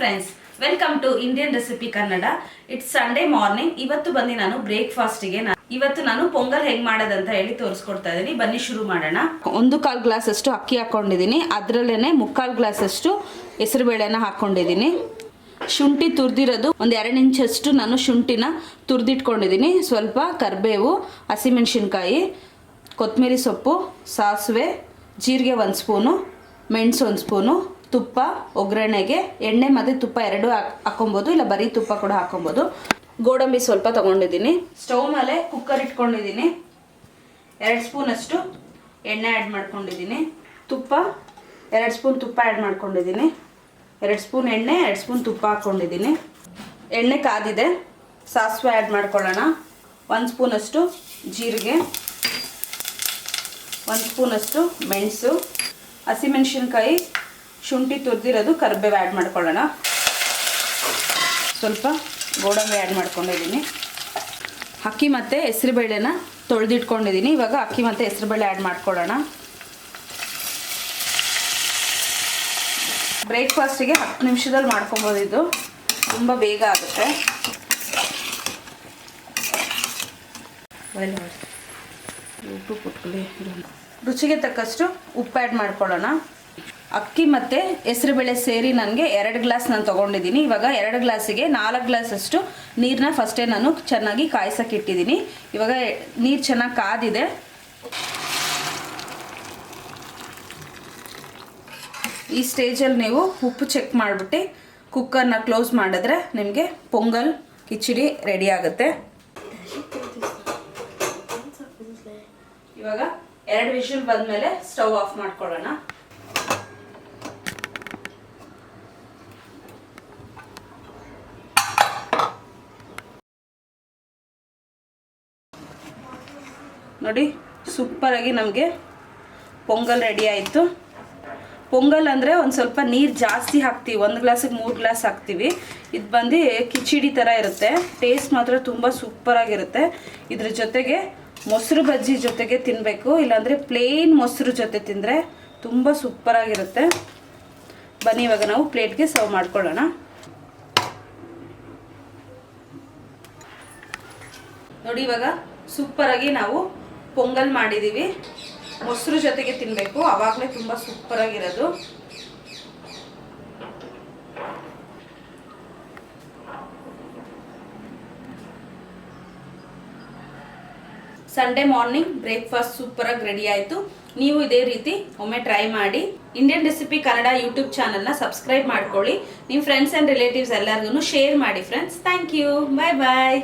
Friends welcome to Indian recipe Kannada it's Sunday morning ಇವತ್ತು ಬಂದು ನಾನು ಬ್ರೇಕ್ಫಾಸ್ಟಿಗೆ ಇವತ್ತು ನಾನು ಪೊಂಗಲ್ ಹೆಂಗ್ ಮಾಡೋದಂತ ಹೇಳಿ ತೋರಿಸ್ಕೊಡ್ತಾ ಇದ್ದೀನಿ. ಬನ್ನಿ ಶುರು ಮಾಡೋಣ. ಒಂದು ಕಾಲು ಗ್ಲಾಸ್ ಅಷ್ಟು ಅಕ್ಕಿ ಹಾಕೊಂಡಿದ್ದೀನಿ. ಅದರಲ್ಲೇನೆ ಮುಕ್ಕಾಲು ಗ್ಲಾಸ್ ಅಷ್ಟು ಹೆಸರುಬೇಳೆನ ಹಾಕೊಂಡಿದ್ದೀನಿ. ಶುಂಠಿ ತುರಿದಿರೋದು ಒಂದು ಎರಡು ಇಂಚಷ್ಟು ನಾನು ಶುಂಠಿನ ತುರ್ದಿಟ್ಕೊಂಡಿದ್ದೀನಿ. ಸ್ವಲ್ಪ ಕರಿಬೇವು, ಹಸಿಮೆಣಸಿನ್ಕಾಯಿ ಕೊತ್ತಂಬರಿ ಸೊಪ್ಪು, ಸಾಸಿವೆ, ಜೀರಿಗೆ ಒಂದು ಸ್ಪೂನು, ಮೆಣಸು ಒಂದು ಸ್ಪೂನು ತುಪ್ಪ, ಒಗ್ಗರಣೆಗೆ ಎಣ್ಣೆ, ಮತ್ತು ತುಪ್ಪ ಎರಡು ಹಾಕ್ ಇಲ್ಲ ಬರೀ ತುಪ್ಪ ಕೂಡ ಹಾಕೊಬೋದು ಗೋಡಂಬಿ ಸ್ವಲ್ಪ ತೊಗೊಂಡಿದ್ದೀನಿ. ಸ್ಟವ್ ಮೇಲೆ ಕುಕ್ಕರ್ ಇಟ್ಕೊಂಡಿದ್ದೀನಿ. ಎರಡು ಸ್ಪೂನಷ್ಟು ಎಣ್ಣೆ ಆ್ಯಡ್ ಮಾಡ್ಕೊಂಡಿದ್ದೀನಿ. ತುಪ್ಪ, ಎರಡು ಸ್ಪೂನ್ ತುಪ್ಪ ಆ್ಯಡ್ ಮಾಡ್ಕೊಂಡಿದ್ದೀನಿ. ಎರಡು ಸ್ಪೂನ್ ಎಣ್ಣೆ, ಎರಡು ಸ್ಪೂನ್ ತುಪ್ಪ ಹಾಕ್ಕೊಂಡಿದ್ದೀನಿ. ಎಣ್ಣೆ ಕಾದಿದೆ. ಸಾಸಿವೆ ಆ್ಯಡ್ ಮಾಡ್ಕೊಳ್ಳೋಣ. ಒಂದು ಸ್ಪೂನಷ್ಟು ಜೀರಿಗೆ. ಒಂದು ಸ್ಪೂನಷ್ಟು ಮೆಣಸು. ಹಸಿಮೆಣಸಿನ್ಕಾಯಿ ಶುಂಠಿ ತುರಿದಿರೋದು ಕರಿಬೇವು ಆ್ಯಡ್ ಮಾಡ್ಕೊಳ್ಳೋಣ. ಸ್ವಲ್ಪ ಗೋಡಂಬಿ ಆ್ಯಡ್ ಮಾಡ್ಕೊಂಡಿದ್ದೀನಿ. ಅಕ್ಕಿ ಮತ್ತು ಹೆಸರುಬೇಳೆನ ತೊಳೆದಿಟ್ಕೊಂಡಿದ್ದೀನಿ. ಇವಾಗ ಅಕ್ಕಿ ಮತ್ತು ಹೆಸರುಬೇಳೆ ಆ್ಯಡ್ ಮಾಡ್ಕೊಳ್ಳೋಣ. ಬ್ರೇಕ್ಫಾಸ್ಟಿಗೆ ಹತ್ತು ನಿಮಿಷದಲ್ಲಿ ಮಾಡ್ಕೊಬೋದಿದ್ದು ತುಂಬ ಬೇಗ ಆಗುತ್ತೆ. ರುಚಿಗೆ ತಕ್ಕಷ್ಟು ಉಪ್ಪು ಆ್ಯಡ್ ಮಾಡ್ಕೊಳ್ಳೋಣ. ಅಕ್ಕಿ ಮತ್ತು ಹೆಸರುಬೇಳೆ ಸೇರಿ ನನಗೆ ಎರಡು ಗ್ಲಾಸ್ ನಾನು ತೊಗೊಂಡಿದ್ದೀನಿ. ಇವಾಗ ಎರಡು ಗ್ಲಾಸಿಗೆ ನಾಲ್ಕು ಗ್ಲಾಸಷ್ಟು ನೀರನ್ನ ಫಸ್ಟೇ ನಾನು ಚೆನ್ನಾಗಿ ಕಾಯಿಸೋಕೆ ಇಟ್ಟಿದ್ದೀನಿ. ಇವಾಗ ನೀರು ಚೆನ್ನಾಗಿ ಕಾದಿದೆ. ಈ ಸ್ಟೇಜಲ್ಲಿ ನೀವು ಉಪ್ಪು ಚೆಕ್ ಮಾಡಿಬಿಟ್ಟು ಕುಕ್ಕರ್ನ ಕ್ಲೋಸ್ ಮಾಡಿದ್ರೆ ನಿಮಗೆ ಪೊಂಗಲ್, ಕಿಚಡಿ ರೆಡಿ ಆಗುತ್ತೆ. ಇವಾಗ ಎರಡು ವಿಷಲ್ ಬಂದಮೇಲೆ ಸ್ಟವ್ ಆಫ್ ಮಾಡ್ಕೊಳ್ಳೋಣ. ನೋಡಿ ಸೂಪರಾಗಿ ನಮಗೆ ಪೊಂಗಲ್ ರೆಡಿ ಆಯಿತು. ಪೊಂಗಲ್ ಅಂದರೆ ಒಂದು ಸ್ವಲ್ಪ ನೀರು ಜಾಸ್ತಿ ಹಾಕ್ತೀವಿ. ಒಂದು ಗ್ಲಾಸಿಗೆ ಮೂರು ಗ್ಲಾಸ್ ಹಾಕ್ತೀವಿ. ಇದು ಬಂದು ಕಿಚಡಿ ಥರ ಇರುತ್ತೆ. ಟೇಸ್ಟ್ ಮಾತ್ರ ತುಂಬ ಸೂಪರಾಗಿರುತ್ತೆ ಇದ್ರ ಜೊತೆಗೆ ಮೊಸರು ಬಜ್ಜಿ ಜೊತೆಗೆ ತಿನ್ನಬೇಕು ಇಲ್ಲಾಂದರೆ ಪ್ಲೇನ್ ಮೊಸರು ಜೊತೆ ತಿಂದರೆ ತುಂಬ ಸೂಪರಾಗಿರುತ್ತೆ ಬನ್ನಿ, ಇವಾಗ ನಾವು ಪ್ಲೇಟ್ಗೆ ಸರ್ವ್ ಮಾಡ್ಕೊಳ್ಳೋಣ. ನೋಡಿ, ಇವಾಗ ಸೂಪರಾಗಿ ನಾವು ಪೊಂಗಲ್ ಮಾಡಿದ್ದೀವಿ ಮೊಸರು ಜೊತೆಗೆ ತಿನ್ನಬೇಕು ಅವಾಗಲೇ ತುಂಬ ಸೂಪರಾಗಿರೋದು. ಸಂಡೇ ಮಾರ್ನಿಂಗ್ ಬ್ರೇಕ್ಫಾಸ್ಟ್ ಸೂಪರಾಗಿ ರೆಡಿ ಆಯಿತು. ನೀವು ಇದೇ ರೀತಿ ಒಮ್ಮೆ ಟ್ರೈ ಮಾಡಿ. ಇಂಡಿಯನ್ ರೆಸಿಪಿ ಕನ್ನಡ ಯೂಟ್ಯೂಬ್ ಚಾನಲ್ನ ಸಬ್ಸ್ಕ್ರೈಬ್ ಮಾಡ್ಕೊಳ್ಳಿ. ನಿಮ್ಮ ಫ್ರೆಂಡ್ಸ್ ಆ್ಯಂಡ್ ರಿಲೇಟಿವ್ಸ್ ಎಲ್ಲರಿಗೂ ಶೇರ್ ಮಾಡಿ friends thank you bye bye